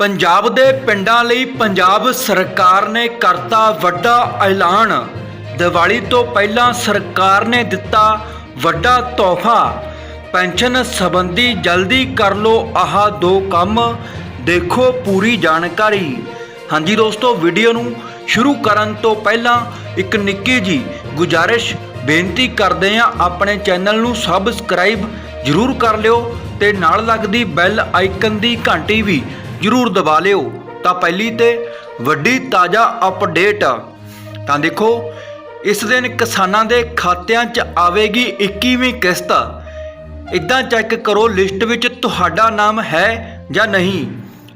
ਪੰਜਾਬ ਦੇ ਪਿੰਡਾਂ ਲਈ ਪੰਜਾਬ ਸਰਕਾਰ ਨੇ ਕਰਤਾ ਵੱਡਾ ਐਲਾਨ। ਦੀਵਾਲੀ ਤੋਂ ਪਹਿਲਾਂ ਸਰਕਾਰ ਨੇ ਦਿੱਤਾ ਵੱਡਾ ਤੋਹਫਾ। ਪੈਨਸ਼ਨ ਸੰਬੰਧੀ ਜਲਦੀ ਕਰ ਲਓ ਆਹ ਦੋ ਕੰਮ। ਦੇਖੋ ਪੂਰੀ ਜਾਣਕਾਰੀ। ਹਾਂਜੀ ਦੋਸਤੋ, ਵੀਡੀਓ ਨੂੰ ਸ਼ੁਰੂ ਕਰਨ ਤੋਂ ਪਹਿਲਾਂ ਇੱਕ ਨਿੱਕੀ ਜੀ ਗੁਜਾਰਿਸ਼ ਬੇਨਤੀ ਕਰਦੇ ਹਾਂ। ਆਪਣੇ ਚੈਨਲ ਨੂੰ ਸਬਸਕ੍ਰਾਈਬ ਜਰੂਰ ਕਰ ਲਿਓ ਤੇ ਨਾਲ ਲੱਗਦੀ ਬੈਲ ਆਈਕਨ ਦੀ ਘੰਟੀ ਵੀ ਜਰੂਰ ਦਬਾ ਲਿਓ। ਤਾਂ ਪਹਿਲੀ ਤੇ ਵੱਡੀ ਤਾਜ਼ਾ ਅਪਡੇਟ ਤਾਂ ਦੇਖੋ, ਇਸ ਦਿਨ ਕਿਸਾਨਾਂ ਦੇ ਖਾਤਿਆਂ 'ਚ ਆਵੇਗੀ 21ਵੀਂ ਕਿਸ਼ਤ। ਇਦਾਂ ਚੈੱਕ ਕਰੋ ਲਿਸਟ ਵਿੱਚ ਤੁਹਾਡਾ ਨਾਮ ਹੈ ਜਾਂ ਨਹੀਂ।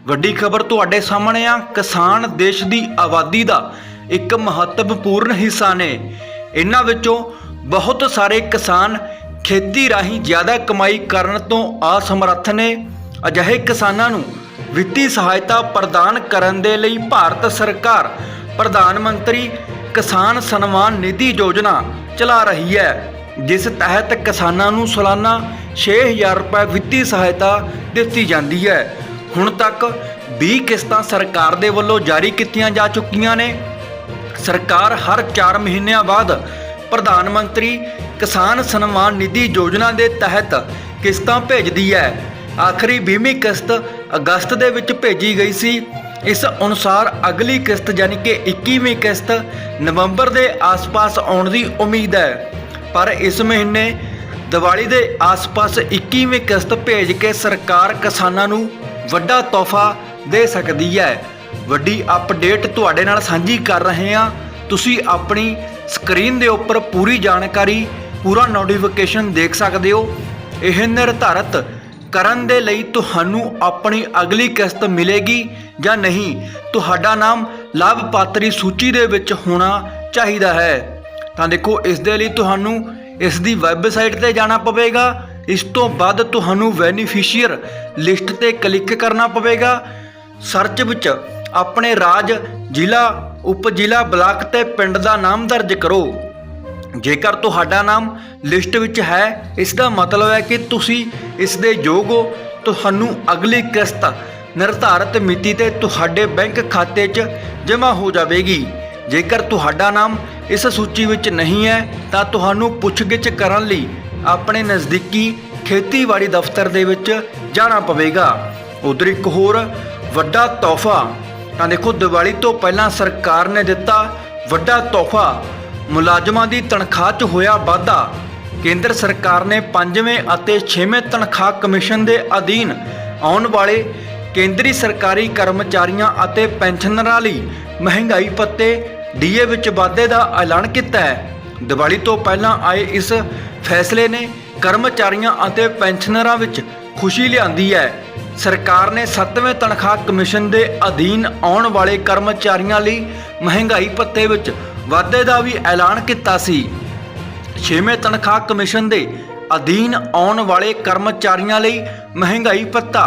ਵੱਡੀ ਖਬਰ ਤੁਹਾਡੇ ਸਾਹਮਣੇ ਆ, ਕਿਸਾਨ ਦੇਸ਼ ਦੀ ਆਬਾਦੀ ਦਾ ਇੱਕ ਮਹੱਤਵਪੂਰਨ ਹਿੱਸਾ ਨੇ। ਇਹਨਾਂ ਵਿੱਚੋਂ ਬਹੁਤ ਸਾਰੇ ਕਿਸਾਨ ਖੇਤੀ ਰਾਹੀਂ ਜ਼ਿਆਦਾ ਕਮਾਈ ਕਰਨ ਤੋਂ ਅਸਮਰੱਥ ਨੇ। ਅਜਿਹੇ ਕਿਸਾਨਾਂ ਨੂੰ ਵਿੱਤੀ ਸਹਾਇਤਾ ਪ੍ਰਦਾਨ ਕਰਨ ਦੇ ਲਈ ਭਾਰਤ ਸਰਕਾਰ ਪ੍ਰਧਾਨ ਮੰਤਰੀ ਕਿਸਾਨ ਸਨਮਾਨ ਨਿਧੀ ਯੋਜਨਾ ਚਲਾ ਰਹੀ ਹੈ, ਜਿਸ ਤਹਿਤ ਕਿਸਾਨਾਂ ਨੂੰ ਸਾਲਾਨਾ 6000 ਰੁਪਏ ਵਿੱਤੀ ਸਹਾਇਤਾ ਦਿੱਤੀ ਜਾਂਦੀ ਹੈ। ਹੁਣ ਤੱਕ 20 ਕਿਸ਼ਤਾਂ ਸਰਕਾਰ ਦੇ ਵੱਲੋਂ ਜਾਰੀ ਕੀਤੀਆਂ ਜਾ ਚੁੱਕੀਆਂ ਨੇ। ਸਰਕਾਰ ਹਰ 4 ਮਹੀਨਿਆਂ ਬਾਅਦ ਪ੍ਰਧਾਨ ਮੰਤਰੀ ਕਿਸਾਨ ਸਨਮਾਨ ਨਿਧੀ ਯੋਜਨਾ ਦੇ ਤਹਿਤ ਕਿਸ਼ਤਾਂ ਭੇਜਦੀ ਹੈ। ਆਖਰੀ 20ਵੀਂ ਕਿਸ਼ਤ ਅਗਸਤ ਦੇ ਵਿੱਚ ਭੇਜੀ ਗਈ ਸੀ। ਇਸ ਅਨੁਸਾਰ ਅਗਲੀ ਕਿਸ਼ਤ ਯਾਨੀ ਕਿ 21ਵੀਂ ਕਿਸ਼ਤ ਨਵੰਬਰ ਦੇ ਆਸ-ਪਾਸ ਆਉਣ ਦੀ ਉਮੀਦ ਹੈ। ਪਰ ਇਸ ਮਹੀਨੇ ਦੀਵਾਲੀ ਦੇ ਆਸ-ਪਾਸ 21ਵੀਂ ਕਿਸ਼ਤ ਭੇਜ ਕੇ ਸਰਕਾਰ ਕਿਸਾਨਾਂ ਨੂੰ ਵੱਡਾ ਤੋਹਫਾ ਦੇ ਸਕਦੀ ਹੈ। ਵੱਡੀ ਅਪਡੇਟ ਤੁਹਾਡੇ ਨਾਲ ਸਾਂਝੀ ਕਰ ਰਹੇ ਹਾਂ। ਤੁਸੀਂ ਆਪਣੀ ਸਕਰੀਨ ਦੇ ਉੱਪਰ ਪੂਰੀ ਜਾਣਕਾਰੀ, ਪੂਰਾ ਨੋਟੀਫਿਕੇਸ਼ਨ ਦੇਖ ਸਕਦੇ ਹੋ। ਇਹ ਨਿਰਧਾਰਤ ਕਰਨ ਦੇ ਲਈ ਤੁਹਾਨੂੰ ਆਪਣੀ ਅਗਲੀ ਕਿਸ਼ਤ ਮਿਲੇਗੀ ਜਾਂ ਨਹੀਂ, ਤੁਹਾਡਾ ਨਾਮ ਲਾਭਪਾਤਰੀ ਸੂਚੀ ਦੇ ਵਿੱਚ ਹੋਣਾ ਚਾਹੀਦਾ ਹੈ। ਤਾਂ ਦੇਖੋ, ਇਸ ਦੇ ਲਈ ਤੁਹਾਨੂੰ ਇਸ ਦੀ ਵੈਬਸਾਈਟ ਤੇ ਜਾਣਾ ਪਵੇਗਾ। ਇਸ ਤੋਂ ਬਾਅਦ ਤੁਹਾਨੂੰ ਬੈਨੀਫੀਸ਼ੀਅਰ ਲਿਸਟ ਤੇ ਕਲਿੱਕ ਕਰਨਾ ਪਵੇਗਾ। ਸਰਚ ਵਿੱਚ ਆਪਣੇ ਰਾਜ, ਜ਼ਿਲ੍ਹਾ ਉਪ ਜ਼ਿਲ੍ਹਾ ਬਲਾਕ ਤੇ ਪਿੰਡ ਦਾ ਨਾਮ ਦਰਜ ਕਰੋ। ਜੇਕਰ ਤੁਹਾਡਾ ਨਾਮ ਲਿਸਟ ਵਿੱਚ ਹੈ, ਇਸ ਦਾ ਮਤਲਬ ਹੈ ਕਿ ਤੁਸੀਂ ਇਸ ਦੇ ਯੋਗ ਹੋ। ਤੁਹਾਨੂੰ ਅਗਲੀ ਕਿਸ਼ਤ ਨਿਰਧਾਰਤ ਮਿਤੀ ਤੇ ਤੁਹਾਡੇ ਬੈਂਕ ਖਾਤੇ 'ਚ ਜਮ੍ਹਾਂ ਹੋ ਜਾਵੇਗੀ। ਜੇਕਰ ਤੁਹਾਡਾ ਨਾਮ ਇਸ ਸੂਚੀ ਵਿੱਚ ਨਹੀਂ ਹੈ, ਤਾਂ ਤੁਹਾਨੂੰ ਪੁੱਛਗਿੱਛ ਕਰਨ ਲਈ ਆਪਣੇ ਨਜ਼ਦੀਕੀ ਖੇਤੀਬਾੜੀ ਦਫ਼ਤਰ ਦੇ ਵਿੱਚ ਜਾਣਾ ਪਵੇਗਾ। ਉਧਰ ਇੱਕ ਹੋਰ ਵੱਡਾ ਤੋਹਫਾ, ਤਾਂ ਦੇਖੋ, ਦੀਵਾਲੀ ਤੋਂ ਪਹਿਲਾਂ ਸਰਕਾਰ ਨੇ ਦਿੱਤਾ ਵੱਡਾ ਤੋਹਫਾ ਮੁਲਾਜ਼ਮਾਂ ਦੀ ਤਨਖਾਹ 'ਚ ਹੋਇਆ ਵਾਧਾ। ਕੇਂਦਰ ਸਰਕਾਰ ਨੇ 5ਵੇਂ ਅਤੇ 6ਵੇਂ ਤਨਖਾਹ ਕਮਿਸ਼ਨ ਦੇ ਅਧੀਨ ਆਉਣ ਵਾਲੇ ਕੇਂਦਰੀ ਸਰਕਾਰੀ ਕਰਮਚਾਰੀਆਂ ਅਤੇ ਪੈਨਸ਼ਨਰਾਂ ਲਈ ਮਹਿੰਗਾਈ ਭੱਤੇ ਡੀਏ ਵਿੱਚ ਵਾਧੇ ਦਾ ਐਲਾਨ ਕੀਤਾ ਹੈ। ਦੀਵਾਲੀ ਤੋਂ ਪਹਿਲਾਂ ਆਏ ਇਸ ਫੈਸਲੇ ਨੇ ਕਰਮਚਾਰੀਆਂ ਅਤੇ ਪੈਨਸ਼ਨਰਾਂ ਵਿੱਚ ਖੁਸ਼ੀ ਲਿਆਂਦੀ ਹੈ। ਸਰਕਾਰ ਨੇ 7ਵੇਂ ਤਨਖਾਹ ਕਮਿਸ਼ਨ ਦੇ ਅਧੀਨ ਆਉਣ ਵਾਲੇ ਕਰਮਚਾਰੀਆਂ ਲਈ ਮਹਿੰਗਾਈ ਭੱਤੇ ਵਿੱਚ ਵਾਧੇ ਦਾ ਵੀ ਐਲਾਨ ਕੀਤਾ ਸੀ। 6ਵੇਂ ਤਨਖਾਹ ਕਮਿਸ਼ਨ ਦੇ ਅਧੀਨ ਆਉਣ ਵਾਲੇ ਕਰਮਚਾਰੀਆਂ ਲਈ ਮਹਿੰਗਾਈ ਭੱਤਾ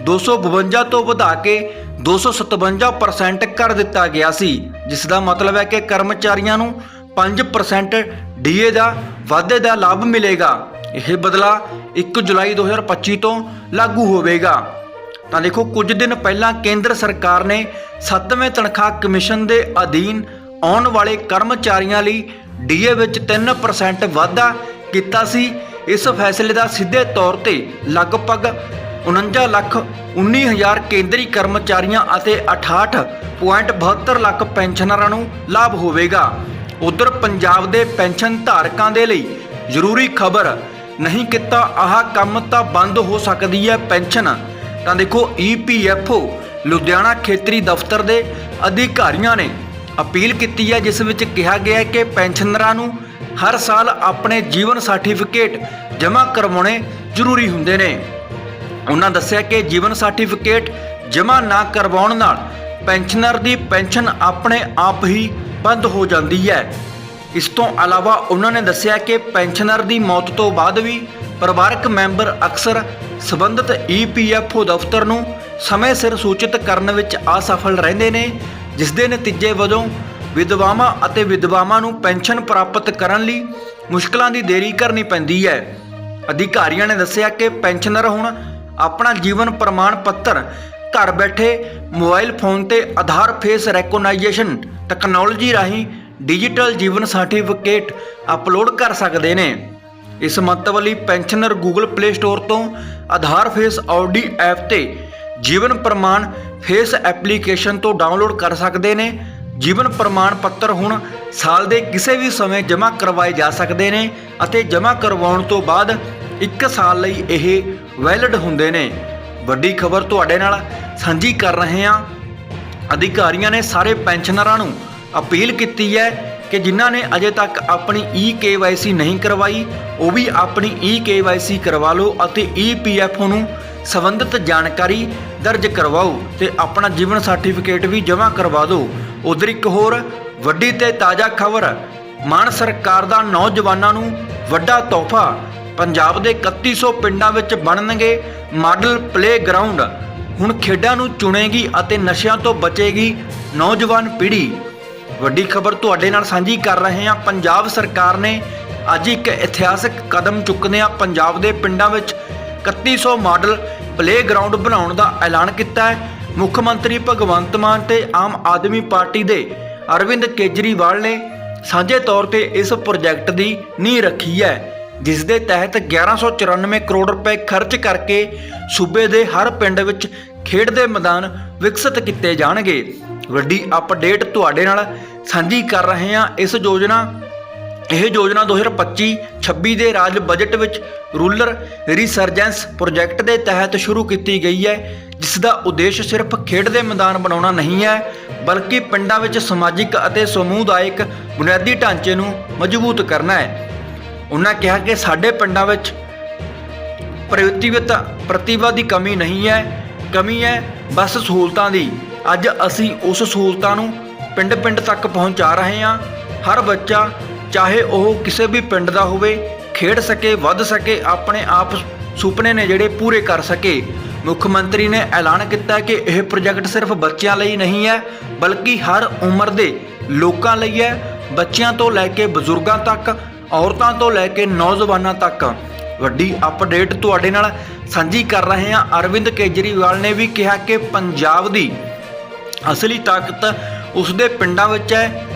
252 ਤੋਂ ਵਧਾ ਕੇ 257% ਕਰ ਦਿੱਤਾ ਗਿਆ ਸੀ, ਜਿਸ ਦਾ ਮਤਲਬ ਹੈ ਕਿ ਕਰਮਚਾਰੀਆਂ ਨੂੰ 5% ਡੀਏ ਦਾ ਵਾਧੇ ਦਾ ਲਾਭ ਮਿਲੇਗਾ। ਇਹ ਬਦਲਾ 1 ਜੁਲਾਈ 2025 ਤੋਂ ਲਾਗੂ ਹੋਵੇਗਾ। ਤਾਂ ਦੇਖੋ, ਕੁਝ ਦਿਨ ਪਹਿਲਾਂ ਕੇਂਦਰ ਸਰਕਾਰ ਨੇ 7ਵੇਂ ਤਨਖਾਹ ਕਮਿਸ਼ਨ ਦੇ ਅਧੀਨ ਆਉਣ ਵਾਲੇ ਕਰਮਚਾਰੀਆਂ ਲਈ ਡੀਏ ਵਿੱਚ 3% ਵਾਧਾ ਕੀਤਾ ਸੀ। ਇਸ ਫੈਸਲੇ ਦਾ ਸਿੱਧੇ ਤੌਰ ਤੇ ਲਗਭਗ 49 ਲੱਖ 19000 ਕੇਂਦਰੀ ਕਰਮਚਾਰੀਆਂ ਅਤੇ 68.72 ਲੱਖ ਪੈਨਸ਼ਨਰਾਂ ਨੂੰ ਲਾਭ ਹੋਵੇਗਾ। ਉਧਰ ਪੰਜਾਬ ਦੇ ਪੈਨਸ਼ਨ ਧਾਰਕਾਂ ਦੇ ਲਈ ਜ਼ਰੂਰੀ ਖਬਰ, ਨਹੀਂ ਕੀਤਾ ਆਹ ਕੰਮ ਤਾਂ ਬੰਦ ਹੋ ਸਕਦੀ ਹੈ ਪੈਨਸ਼ਨ। ਤਾਂ ਦੇਖੋ ਈਪੀਐਫਓ ਲੁਧਿਆਣਾ ਖੇਤਰੀ ਦਫ਼ਤਰ ਦੇ ਅਧਿਕਾਰੀਆਂ ਨੇ ਅਪੀਲ ਕੀਤੀ ਹੈ, ਜਿਸ ਵਿੱਚ ਕਿਹਾ ਗਿਆ ਹੈ ਕਿ ਪੈਨਸ਼ਨਰਾਂ ਨੂੰ ਹਰ ਸਾਲ ਆਪਣੇ ਜੀਵਨ ਸਰਟੀਫਿਕੇਟ ਜਮ੍ਹਾਂ ਕਰਵਾਉਣੇ ਜ਼ਰੂਰੀ ਹੁੰਦੇ ਨੇ। ਉਹਨਾਂ ਦੱਸਿਆ ਕਿ ਜੀਵਨ ਸਰਟੀਫਿਕੇਟ ਜਮ੍ਹਾਂ ਨਾ ਕਰਵਾਉਣ ਨਾਲ ਪੈਨਸ਼ਨਰ ਦੀ ਪੈਨਸ਼ਨ ਆਪਣੇ ਆਪ ਹੀ ਬੰਦ ਹੋ ਜਾਂਦੀ ਹੈ। ਇਸ ਤੋਂ ਇਲਾਵਾ ਉਹਨਾਂ ਨੇ ਦੱਸਿਆ ਕਿ ਪੈਨਸ਼ਨਰ ਦੀ ਮੌਤ ਤੋਂ ਬਾਅਦ ਵੀ ਪਰਿਵਾਰਕ ਮੈਂਬਰ ਅਕਸਰ ਸਬੰਧਤ ਈਪੀਐਫਓ ਦਫ਼ਤਰ ਨੂੰ ਸਮੇਂ ਸਿਰ ਸੂਚਿਤ ਕਰਨ ਵਿੱਚ ਅਸਫਲ ਰਹਿੰਦੇ ਨੇ ਜਿਸ ਦੇ ਨਤੀਜੇ ਵਜੋਂ ਵਿਧਵਾਵਾਂ ਅਤੇ ਵਿਧਵਾਵਾਂ ਨੂੰ ਪੈਨਸ਼ਨ ਪ੍ਰਾਪਤ ਕਰਨ ਲਈ ਮੁਸ਼ਕਲਾਂ ਦੀ ਦੇਰੀ ਕਰਨੀ ਪੈਂਦੀ ਹੈ। ਅਧਿਕਾਰੀਆਂ ਨੇ ਦੱਸਿਆ ਕਿ ਪੈਨਸ਼ਨਰ ਹੁਣ ਆਪਣਾ ਜੀਵਨ ਪ੍ਰਮਾਣ ਪੱਤਰ ਘਰ ਬੈਠੇ ਮੋਬਾਈਲ ਫੋਨ ਤੇ ਆਧਾਰ ਫੇਸ ਰੈਕੋਗਨਾਈਜੇਸ਼ਨ ਟੈਕਨੋਲੋਜੀ ਰਾਹੀਂ ਡਿਜੀਟਲ ਜੀਵਨ ਸਰਟੀਫਿਕੇਟ ਅਪਲੋਡ ਕਰ ਸਕਦੇ ਨੇ। ਇਸ ਮੰਤਵ ਲਈ ਪੈਨਸ਼ਨਰ ਗੂਗਲ ਪਲੇ ਸਟੋਰ ਤੋਂ ਆਧਾਰ ਫੇਸ ਆਡੀ ਐਪ ਤੇ ਜੀਵਨ ਪ੍ਰਮਾਣ ਫੇਸ ਐਪਲੀਕੇਸ਼ਨ ਤੋਂ ਡਾਊਨਲੋਡ ਕਰ ਸਕਦੇ ਨੇ। ਜੀਵਨ ਪ੍ਰਮਾਣ ਪੱਤਰ ਹੁਣ ਸਾਲ ਦੇ ਕਿਸੇ ਵੀ ਸਮੇਂ ਜਮ੍ਹਾਂ ਕਰਵਾਏ ਜਾ ਸਕਦੇ ਨੇ ਅਤੇ ਜਮ੍ਹਾਂ ਕਰਵਾਉਣ ਤੋਂ ਬਾਅਦ 1 ਸਾਲ ਲਈ ਇਹ ਵੈਲਿਡ ਹੁੰਦੇ ਨੇ। ਵੱਡੀ ਖਬਰ ਤੁਹਾਡੇ ਨਾਲ ਸਾਂਝੀ ਕਰ ਰਹੇ ਹਾਂ। ਅਧਿਕਾਰੀਆਂ ਨੇ ਸਾਰੇ ਪੈਨਸ਼ਨਰਾਂ ਨੂੰ ਅਪੀਲ ਕੀਤੀ ਹੈ ਕਿ ਜਿਨ੍ਹਾਂ ਨੇ ਅਜੇ ਤੱਕ ਆਪਣੀ ਈ ਨਹੀਂ ਕਰਵਾਈ, ਉਹ ਵੀ ਆਪਣੀ ਈ ਕਰਵਾ ਲਓ ਅਤੇ ਈਪੀਐਫ ਨੂੰ ਸੰਬੰਧਿਤ ਜਾਣਕਾਰੀ ਦਰਜ ਕਰਵਾਓ ਤੇ ਆਪਣਾ ਜੀਵਨ ਸਰਟੀਫਿਕੇਟ ਵੀ ਜਮ੍ਹਾਂ ਕਰਵਾ ਦਿਓ। ਉਧਰ ਇੱਕ ਹੋਰ ਵੱਡੀ ਤੇ ਤਾਜ਼ਾ ਖਬਰ, ਮਾਨ ਸਰਕਾਰ ਦਾ ਨੌਜਵਾਨਾਂ ਨੂੰ ਵੱਡਾ ਤੋਹਫਾ, ਪੰਜਾਬ ਦੇ 3100 ਪਿੰਡਾਂ ਵਿੱਚ ਬਣਨਗੇ ਮਾਡਲ ਪਲੇਗਰਾਉਂਡ। ਹੁਣ ਖੇਡਾਂ ਨੂੰ ਚੁਣੇਗੀ ਅਤੇ ਨਸ਼ਿਆਂ ਤੋਂ ਬਚੇਗੀ ਨੌਜਵਾਨ ਪੀੜ੍ਹੀ। ਵੱਡੀ ਖਬਰ ਤੁਹਾਡੇ ਨਾਲ ਸਾਂਝੀ ਕਰ ਰਹੇ ਹਾਂ, ਪੰਜਾਬ ਸਰਕਾਰ ਨੇ ਅੱਜ ਇੱਕ ਇਤਿਹਾਸਕ ਕਦਮ ਚੁੱਕਦੇ ਚੁੱਕਦਿਆਂ ਪੰਜਾਬ ਦੇ ਪਿੰਡਾਂ ਵਿੱਚ 3100 ਮਾਡਲ ਪਲੇਗਰਾਉਂਡ ਬਣਾਉਣ ਦਾ ਐਲਾਨ ਕੀਤਾ ਹੈ। ਮੁੱਖ ਮੰਤਰੀ ਭਗਵੰਤ ਮਾਨ ਤੇ ਆਮ ਆਦਮੀ ਪਾਰਟੀ ਦੇ ਅਰਵਿੰਦ ਕੇਜਰੀਵਾਲ ਨੇ ਸਾਂਝੇ ਤੌਰ ਤੇ ਇਸ ਪ੍ਰੋਜੈਕਟ ਦੀ ਨੀਂਹ ਰੱਖੀ ਹੈ, ਜਿਸ ਦੇ ਤਹਿਤ 1194 ਕਰੋੜ ਰੁਪਏ ਖਰਚ ਕਰਕੇ ਸੂਬੇ ਦੇ ਹਰ ਪਿੰਡ ਵਿੱਚ ਖੇਡ ਦੇ ਮੈਦਾਨ ਵਿਕਸਿਤ ਕੀਤੇ ਜਾਣਗੇ। ਵੱਡੀ ਅਪਡੇਟ ਤੁਹਾਡੇ ਨਾਲ ਸਾਂਝੀ ਕਰ ਰਹੇ ਹਾਂ। ਇਸ ਯੋਜਨਾ ਇਹ ਯੋਜਨਾ 2025-26 ਦੇ ਰਾਜ ਬਜਟ ਵਿੱਚ ਰੂਰਲ ਰੀਸਰਜੈਂਸ ਪ੍ਰੋਜੈਕਟ ਦੇ ਤਹਿਤ ਸ਼ੁਰੂ ਕੀਤੀ ਗਈ ਹੈ, ਜਿਸ ਦਾ ਉਦੇਸ਼ ਸਿਰਫ ਖੇਡ ਦੇ ਮੈਦਾਨ ਬਣਾਉਣਾ ਨਹੀਂ ਹੈ, ਬਲਕਿ ਪਿੰਡਾਂ ਵਿੱਚ ਸਮਾਜਿਕ ਅਤੇ ਸਮੂਦਾਇਕ ਬੁਨਿਆਦੀ ਢਾਂਚੇ ਨੂੰ ਮਜ਼ਬੂਤ ਕਰਨਾ ਹੈ। ਉਹਨਾਂ ਕਿਹਾ ਕਿ ਸਾਡੇ ਪਿੰਡਾਂ ਵਿੱਚ ਪ੍ਰਤੀਵਿਤ ਪ੍ਰਤਿਭਾ ਦੀ ਕਮੀ ਨਹੀਂ ਹੈ, ਕਮੀ ਹੈ ਬਸ ਸਹੂਲਤਾਂ ਦੀ। ਅੱਜ ਅਸੀਂ ਉਸ ਸਹੂਲਤਾਂ ਨੂੰ ਪਿੰਡ-ਪਿੰਡ ਤੱਕ ਪਹੁੰਚਾ ਰਹੇ ਹਾਂ। ਹਰ ਬੱਚਾ ਚਾਹੇ ਉਹ ਕਿਸੇ ਵੀ ਪਿੰਡ ਦਾ ਹੋਵੇ, ਖੇਡ ਸਕੇ, ਵੱਧ ਸਕੇ, ਆਪਣੇ ਆਪ ਸੁਪਨੇ ਨੇ ਜਿਹੜੇ ਪੂਰੇ ਕਰ ਸਕੇ। ਮੁੱਖ ਮੰਤਰੀ ਨੇ ਐਲਾਨ ਕੀਤਾ ਕਿ ਇਹ ਪ੍ਰੋਜੈਕਟ ਸਿਰਫ ਬੱਚਿਆਂ ਲਈ ਨਹੀਂ ਹੈ, ਬਲਕਿ ਹਰ ਉਮਰ ਦੇ ਲੋਕਾਂ ਲਈ ਹੈ, ਬੱਚਿਆਂ ਤੋਂ ਲੈ ਕੇ ਬਜ਼ੁਰਗਾਂ ਤੱਕ, ਔਰਤਾਂ ਤੋਂ ਲੈ ਕੇ ਨੌਜਵਾਨਾਂ ਤੱਕ। ਵੱਡੀ ਅਪਡੇਟ ਤੁਹਾਡੇ ਨਾਲ ਸਾਂਝੀ ਕਰ ਰਹੇ ਹਾਂ। ਅਰਵਿੰਦ ਕੇਜਰੀਵਾਲ ਨੇ ਵੀ ਕਿਹਾ ਕਿ ਪੰਜਾਬ ਦੀ ਅਸਲੀ ਤਾਕਤ ਉਸ ਦੇ ਪਿੰਡਾਂ ਵਿੱਚ ਹੈ।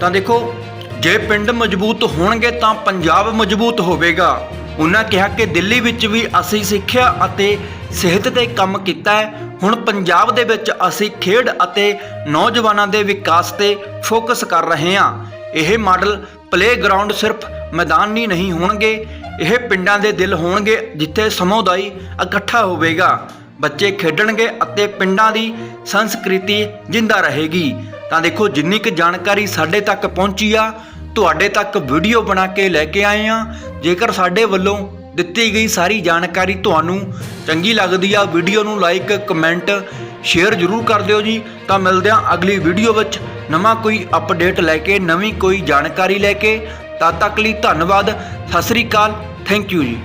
ਤਾਂ ਦੇਖੋ ਜੇ ਪਿੰਡ ਮਜ਼ਬੂਤ ਹੋਣਗੇ ਤਾਂ ਪੰਜਾਬ ਮਜ਼ਬੂਤ ਹੋਵੇਗਾ। ਉਹਨਾਂ ਕਿਹਾ ਕਿ ਦਿੱਲੀ ਵਿੱਚ ਵੀ ਅਸੀਂ ਸਿੱਖਿਆ ਅਤੇ ਸਿਹਤ ਤੇ ਕੰਮ ਕੀਤਾ ਹੈ। ਹੁਣ ਪੰਜਾਬ ਦੇ ਵਿੱਚ ਅਸੀਂ ਖੇਡ ਅਤੇ ਨੌਜਵਾਨਾਂ ਦੇ ਵਿਕਾਸ ਤੇ ਫੋਕਸ ਕਰ ਰਹੇ ਹਾਂ। ਇਹ ਮਾਡਲ ਪਲੇਗਰਾਉਂਡ ਸਿਰਫ ਮੈਦਾਨੀ ਨਹੀਂ ਹੋਣਗੇ, ਇਹ ਪਿੰਡਾਂ ਦੇ ਦਿਲ ਹੋਣਗੇ ਜਿੱਥੇ ਸਮੁਦਾਇ ਇਕੱਠਾ ਹੋਵੇਗਾ। ਬੱਚੇ ਖੇਡਣਗੇ ਅਤੇ ਪਿੰਡਾਂ ਦੀ ਸੰਸਕ੍ਰਿਤੀ ਜਿੰਦਾ ਰਹੇਗੀ। ਤਾਂ ਦੇਖੋ ਜਿੰਨੀ ਕੁ ਜਾਣਕਾਰੀ ਸਾਡੇ ਤੱਕ ਪਹੁੰਚੀ ਆ ਤੁਹਾਡੇ ਤੱਕ ਵੀਡੀਓ ਬਣਾ ਕੇ ਲੈ ਕੇ ਆਏ ਆ ਜੇਕਰ ਸਾਡੇ ਵੱਲੋਂ ਦਿੱਤੀ ਗਈ ਸਾਰੀ ਜਾਣਕਾਰੀ ਤੁਹਾਨੂੰ ਚੰਗੀ ਲੱਗਦੀ ਆ, ਵੀਡੀਓ ਨੂੰ ਲਾਈਕ ਕਮੈਂਟ ਸ਼ੇਅਰ ਜ਼ਰੂਰ ਕਰ ਦਿਓ ਜੀ। ਤਾਂ ਮਿਲਦੇ ਹਾਂ ਅਗਲੀ ਵੀਡੀਓ ਵਿੱਚ ਨਵਾਂ ਕੋਈ ਅਪਡੇਟ ਲੈ ਕੇ, ਨਵੀਂ ਕੋਈ ਜਾਣਕਾਰੀ ਲੈ ਕੇ। ਤਦ ਤੱਕ ਲਈ ਧੰਨਵਾਦ। ਸਤਿ ਸ੍ਰੀ ਅਕਾਲ। ਥੈਂਕ ਯੂ ਜੀ।